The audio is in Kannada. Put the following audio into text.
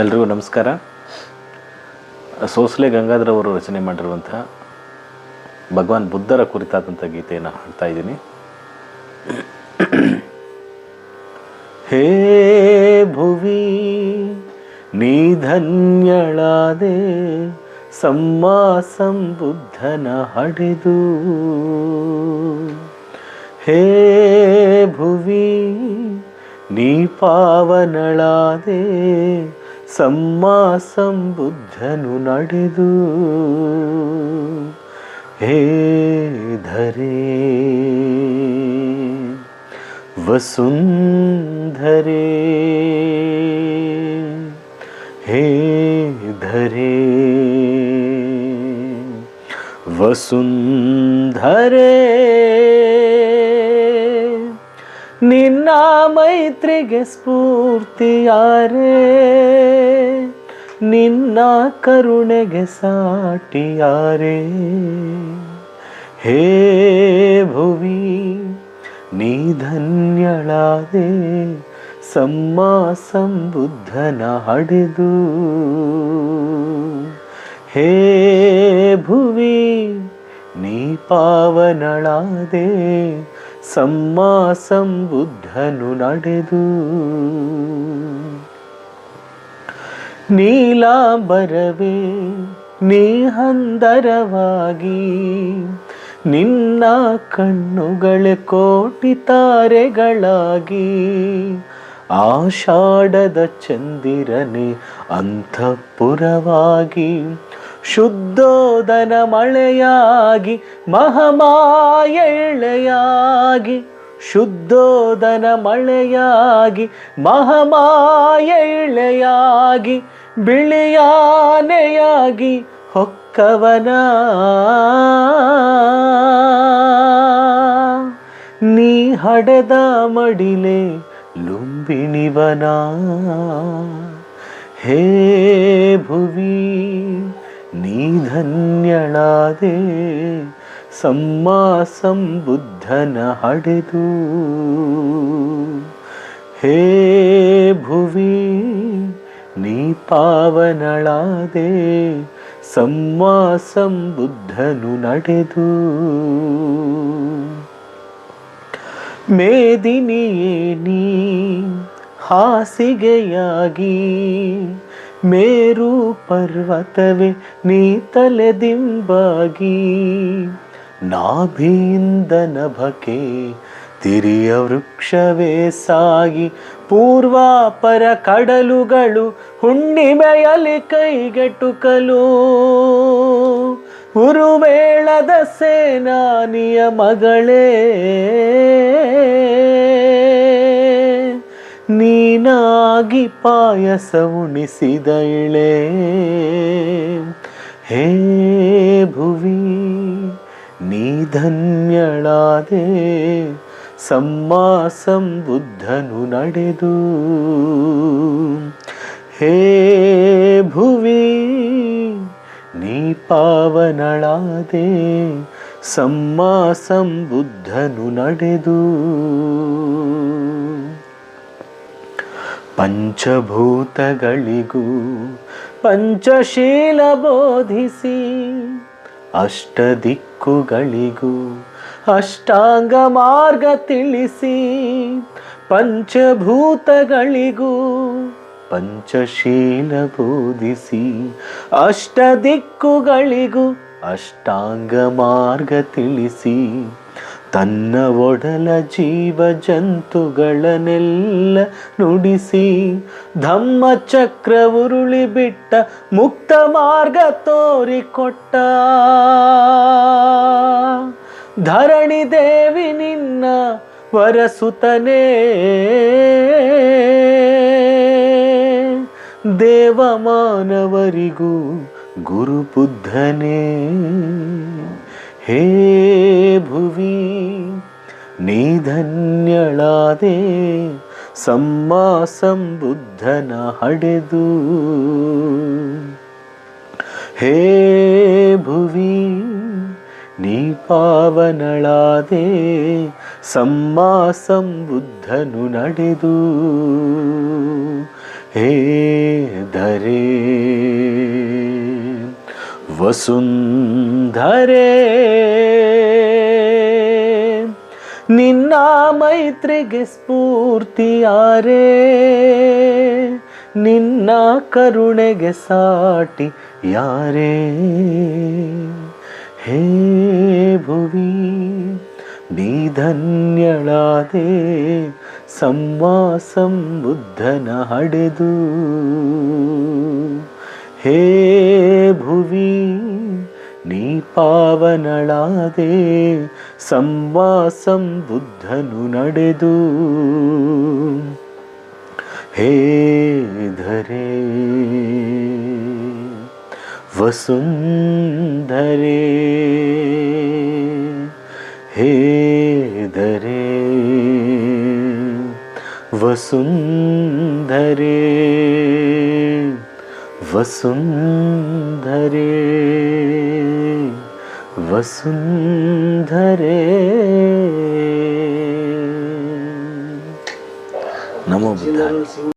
ಎಲ್ರಿಗೂ ನಮಸ್ಕಾರ. ಸೋಸಲೆ ಗಂಗಾಧರ್ ಅವರು ರಚನೆ ಮಾಡಿರುವಂತಹ ಭಗವಾನ್ ಬುದ್ಧರ ಕುರಿತಾದಂಥ ಗೀತೆಯನ್ನು ಹಾಡ್ತಾ ಇದ್ದೀನಿ. ಹೇ ಭುವಿ, ನೀ ಧನ್ಯಳಾದೆ ಸಮ್ಮ ಸಂಬುದ್ಧನ ಹಡೆದು. ಹೇ ಭುವಿ, ನೀ ಪಾವನಳಾದೆ ಸಮ್ಮ ಸಂಬುದ್ಧನು ನಡೆದು ಹೇ ಧರೆ ವಸುಂಧರೆ ಹೇ ಧರೆ ವಸುಂಧರೆ. ನಿನ್ನ ಮೈತ್ರಿಗೆ ಸ್ಫೂರ್ತಿಯಾರೆ ನಿನ್ನ ಕರುಣೆಗೆ ಸಾಟಿಯಾರೆ ಹೇ ಭುವಿ, ನೀ ಧನ್ಯಳಾದೆ, ಸಮ್ಮ ಸಂಬುದ್ಧನ ಹಡೆದು. ಹೇ ಭುವಿ ನೀ ಪಾವನಳಾದೆ ಸಮ್ಮಾಸಂ ಬುದ್ಧನು ನಡೆದು. ನೀಲಾಂಬರವೇ ನೀ ಹಂದರವಾಗಿ ನಿನ್ನ ಕಣ್ಣುಗಳ ಕೋಟಿ ತಾರೆಗಳಾಗಿ ಆಷಾಢದ ಚಂದಿರನೆ ಅಂತಃಪುರವಾಗಿ ಶುದ್ಧೋದನ ಮಳೆಯಾಗಿ ಮಹಮಾಯಳೆಯಾಗಿ ಶುದ್ಧೋದನ ಮಳೆಯಾಗಿ ಮಹಮಾಯಳೆಯಾಗಿ ಬಿಳಿಯಾನೆಯಾಗಿ ಹೊಕ್ಕವನ. ನೀ ಹಡೆದ ಮಡಿಲೆ ಲುಂಬಿಣಿವನ ಹೇ ಭುವಿ ನೀ ಧನ್ಯಳಾದೆ ಸಮ್ಮಾಸಂ ಸಂಬುದ್ಧನ ಹಡೆದು. ಹೇ ಭುವಿ, ನೀ ಪಾವನಳಾದೆ ಸಮ್ಮಾಸಂ ಸಂಬುದ್ಧನು ನಡೆದು. ಮೇದಿನಿಯೇ ನೀ ಹಾಸಿಗೆಯಾಗಿ ಮೇರು ಪರ್ವತವೇ ನೀ ತಲೆದಿಂಬಾಗಿ ನಾಭಿಯಿಂದ ನಭಕೆ ತಿರಿಯ ವೃಕ್ಷವೇ ಸಾಗಿ, ಪೂರ್ವಾಪರ ಕಡಲುಗಳು ಹುಣ್ಣಿಮೆಯಲ್ಲಿ ಕೈಗೆಟುಕಲು. ಉರುವೇಳದ ಸೇನಾನಿಯ ಮಗಳೇ ನೀನಾಗಿ ಪಾಯಸ ಉಣಿಸಿದ ಇಳೆ ಹೇ ಭುವಿ, ನೀ ಧನ್ಯಳಾದೆ ಸಮ್ಮಾಸಂ ಸಂಬುದ್ಧನು ನಡೆದು. ಹೇ ಭುವಿ, ನೀ ಪಾವನಳಾದೆ ಸಮ್ಮಾಸಂ ಸಂಬುದ್ಧನು ನಡೆದು. ಪಂಚಭೂತಗಳಿಗೂ ಪಂಚಶೀಲ ಬೋಧಿಸಿ ಅಷ್ಟ ದಿಕ್ಕುಗಳಿಗೂ ಅಷ್ಟಾಂಗ ಮಾರ್ಗ ತಿಳಿಸಿ ಪಂಚಭೂತಗಳಿಗೂ ಪಂಚಶೀಲ ಬೋಧಿಸಿ ಅಷ್ಟ ದಿಕ್ಕುಗಳಿಗೂ ಅಷ್ಟಾಂಗ ಮಾರ್ಗ ತಿಳಿಸಿ ತನ್ನ ಒಡಲ ಜೀವ ಜಂತುಗಳನ್ನೆಲ್ಲ ನುಡಿಸಿ ಧಮ್ಮ ಚಕ್ರ ಉರುಳಿ ಬಿಟ್ಟ ಮುಕ್ತ ಮಾರ್ಗ ತೋರಿಕೊಟ್ಟ. ಧರಣಿ ದೇವಿ ನಿನ್ನ ವರಸುತನೇ. ದೇವಮಾನವರಿಗೂ ಗುರುಬುದ್ಧನೇ. ಭುವಿ ನೀ ಧನ್ಯಳಾದೆ ಸಮ್ಮ ಸಂಬುದ್ಧನ ಹಡೆದು. ಹೇ ಭುವಿ ನೀ ಪಾವನಳಾದೆ ಸಂಬುದ್ಧನು ನಡೆದು. ಹೇ ಧರೆ. ವಸುಂಧರೆ ನಿನ್ನ ಮೈತ್ರಿಗೆ ಸ್ಫೂರ್ತಿಯಾರೇ ನಿನ್ನ ಕರುಣೆಗೆ ಸಾಟಿ ಯಾರೇ? ಹೇ ಭುವಿ ಬೀಧನ್ಯಳಾದೆ ಸಂವಾಸಂ ಬುದ್ಧನ ಹಡೆದು. ಹೇ ಭುವಿ ನೀ ಪಾವನಳಾದೆ ಸಂವಾಸಂ ಬುದ್ಧನು ನಡೆದು. ಹೇ ಧರೆ ವಸುಂಧರೆ ಹೇ ಧರೆ ವಸುಂಧರೆ. वसुन्धरे वसुन्धरे। नमो बुद्धाय।